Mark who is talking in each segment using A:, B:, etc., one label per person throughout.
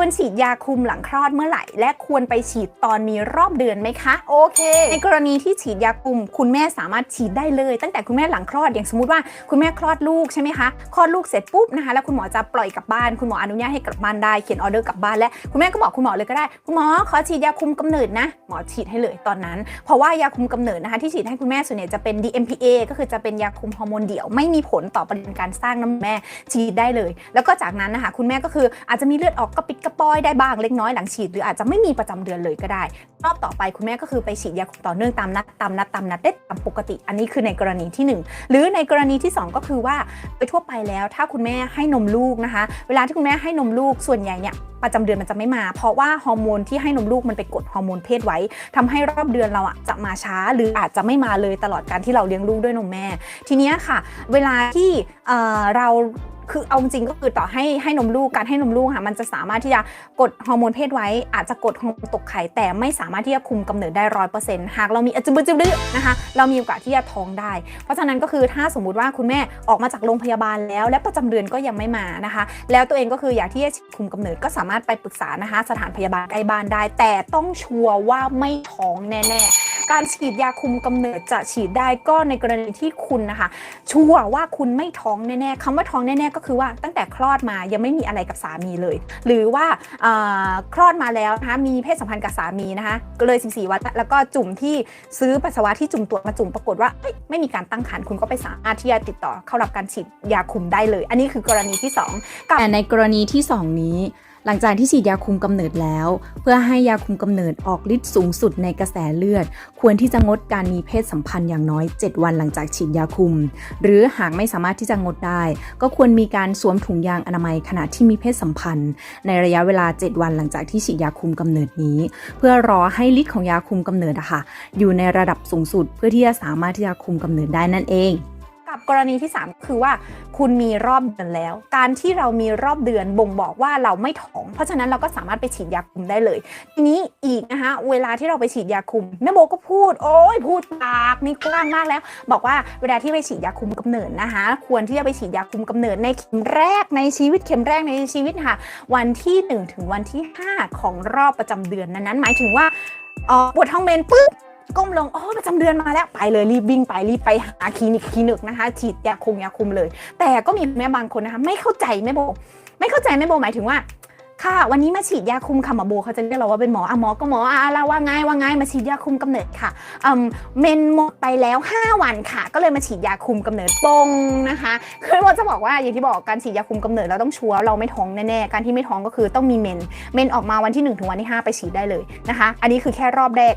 A: ควรฉีดยาคุมหลังคลอดเมื่อไหร่ และควรไปฉีดตอนมีรอบเดือนไหมคะ โอเค ในกรณีที่ฉีดยาคุม คุณแม่สามารถฉีดได้เลย ตั้งแต่คุณแม่หลังคลอดอย่างสมมติว่าคุณแม่คลอดลูกใช่ไหมคะคลอดลูกเสร็จปุ๊บนะคะแล้วคุณหมอจะปล่อยกลับบ้าน คุณหมออนุญาตให้กลับบ้านได้เขียนออเดอร์กลับบ้านและคุณแม่ก็บอกคุณหมอเลยก็ได้ คุณหมอขอฉีดยาคุมกำเนิดนะหมอฉีดให้เลยตอนนั้น เพราะว่ายาคุมกำเนิดนะคะที่ฉีดให้คุณแม่ส่วนใหญ่จะเป็น DMPA ก็คือจะเป็นยาคุมฮอร์โมนเดี่ยวไม่มีผลต่อประเด็นการสร้างน้ำแม่ฉีดได้เลย แล้วก็จากนั้นนะคะคุณแม่ก็คืออาจจะมีเลือดออกกระปิดกระปอยได้บ้างเล็กน้อยหลังฉีด หรืออาจจะไม่มีประจำเดือนเลยก็ได้ รอบต่อไปคุณแม่ก็คือไปฉีดยาคุมต่อเนื่องตามนัดตามนัดตามนัดได้ตามปกติ อันนี้คือในกรณีที่หนึ่งหรือในกรณีที่สองก็คือว่าโดยทั่วไปแล้ว ถ้าคุณแม่ให้นมลูกนะคะ เวลาที่คุณแม่ให้นมลูกส่วนใหญ่เนี่ยประจำเดือนมันจะไม่มา เพราะว่าฮอร์โมนที่ให้นมลูกมันไปกดฮอร์โมนเพศไว้ทำให้รอบเดือนเราอะจะมาช้า หรืออาจจะไม่มาเลยตลอดการที่เราเลี้ยงลูกด้วยนมแม่ ทีนี้ค่ะ เวลาที่เเรา คือเอาจริงก็คือต่อให้ให้นมลูกการให้นมลูกค่ะมันจะสามารถที่จะกดฮอร์โมนเพศไว้ อาจจะกดฮอร์โมนตกไข่แต่ไม่สามารถที่จะคุมกำเนิดได้ร้อยเปอร์เซ็นต์หากเรามีอจุบจุบนะคะเรามีโอกาสที่จะท้องได้ เพราะฉะนั้นก็คือถ้าสมมุติว่าคุณแม่ออกมาจากโรงพยาบาลแล้ว และประจำเดือนก็ยังไม่มานะคะ แล้วตัวเองก็คืออยากที่จะคุมกำเนิดก็สามารถไปปรึกษานะคะ สถานพยาบาลใกล้บ้านได้ แต่ต้องชัวร์ว่าไม่ท้องแน่ๆ การฉีดยาคุมกำเนิดจะฉีดได้ก็ในกรณีที่คุณนะคะ ชัวร์ว่าคุณไม่ท้องแน่ๆคำว่าท้องแน่ๆก็คือว่าตั้งแต่คลอดมายังไม่มีอะไรกับสามีเลย หรือว่าคลอดมาแล้วนะคะมีเพศสัมพันธ์กับสามีนะคะเลย 14 วันแล้วก็จุ่มที่ซื้อปัสสาวะที่จุ่มตัวมาจุ่มปรากฏว่าไม่มีการตั้งครรภ์คุณก็ไปสามารถที่จะติดต่อเข้ารับการฉีดยาคุมได้เลย อันนี้คือกรณีที่สอง
B: แต่ในกรณีที่ 2 นี้ หลังจากที่ฉีดยาคุมกำเนิดแล้ว เพื่อให้ยาคุมกำเนิดออกฤทธิ์สูงสุดในกระแสเลือด ควรที่จะงดการมีเพศสัมพันธ์อย่างน้อย 7 วันหลังจากฉีดยาคุม หรือหากไม่สามารถที่จะงดได้ ก็ควรมีการสวมถุงยางอนามัยขณะที่มีเพศสัมพันธ์ ในระยะเวลา 7 วันหลังจากที่ฉีดยาคุมกำเนิดนี้ เพื่อรอให้ฤทธิ์ของยาคุมกำเนิดอะค่ะอยู่ในระดับสูงสุดเพื่อที่จะสามารถที่จะคุมกำเนิดได้นั่นเอง
A: กรณีที่ 3 คือว่าคุณมีรอบเดือนแล้ว การที่เรามีรอบเดือนบ่งบอกว่าเราไม่ท้อง เพราะฉะนั้นเราก็สามารถไปฉีดยาคุมได้เลย ทีนี้อีกนะคะเวลาที่เราไปฉีดยาคุมแม่โบก็พูด โอ้ยพูดปากนี่กว้างมากแล้ว บอกว่าเวลาที่ไปฉีดยาคุมกำเนิดนะคะ ควรที่จะไปฉีดยาคุมกำเนิดในเข็มแรกในชีวิตเข็มแรกในชีวิตค่ะ วันที่ 1 ถึงวันที่ 5 ของรอบประจำเดือนนั้นๆหมายถึงว่าออปวดท้องเมนปุ๊บ ก้มลงอ๋อประจำเดือนมาแล้วไปเลยรีบวิ่งไปรีบไปหาคลินิกคลินิกนะคะ ฉีดยาคุมยาคุมเลย แต่ก็มีแม่บางคนนะคะไม่เข้าใจแม่โบ ไม่เข้าใจแม่โบหมายถึงว่า ค่ะ วันนี้มาฉีดยาคุมค่ะหมอโบเขาจะเรียกเราว่าเป็นหมออะหมอก็หมออะเราว่าไงว่าไงมาฉีดยาคุมกำเนิดค่ะอืมเมนหมดไปแล้ว 5 วันค่ะ ก็เลยมาฉีดยาคุมกำเนิดปงนะคะคือโบจะบอกว่าอย่างที่บอกการฉีดยาคุมกำเนิดเราต้องชัวร์เราไม่ท้องแน่ๆการที่ไม่ท้องก็คือต้องมีเมน เมนออกมาวันที่1ถึงวันที่5ไปฉีดได้เลยนะคะ อันนี้คือแค่รอบแรก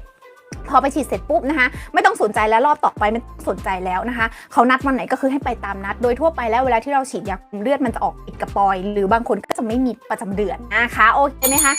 A: พอไปฉีดเสร็จปุ๊บนะคะ ไม่ต้องสนใจแล้วรอบต่อไปไม่ต้องสนใจแล้วนะคะเขานัดวันไหนก็คือให้ไปตามนัด โดยทั่วไปแล้วเวลาที่เราฉีดยาคุมเลือดมันจะออกอิดกระปอย หรือบางคนก็จะไม่มีประจำเดือนนะคะโอเคไหมคะ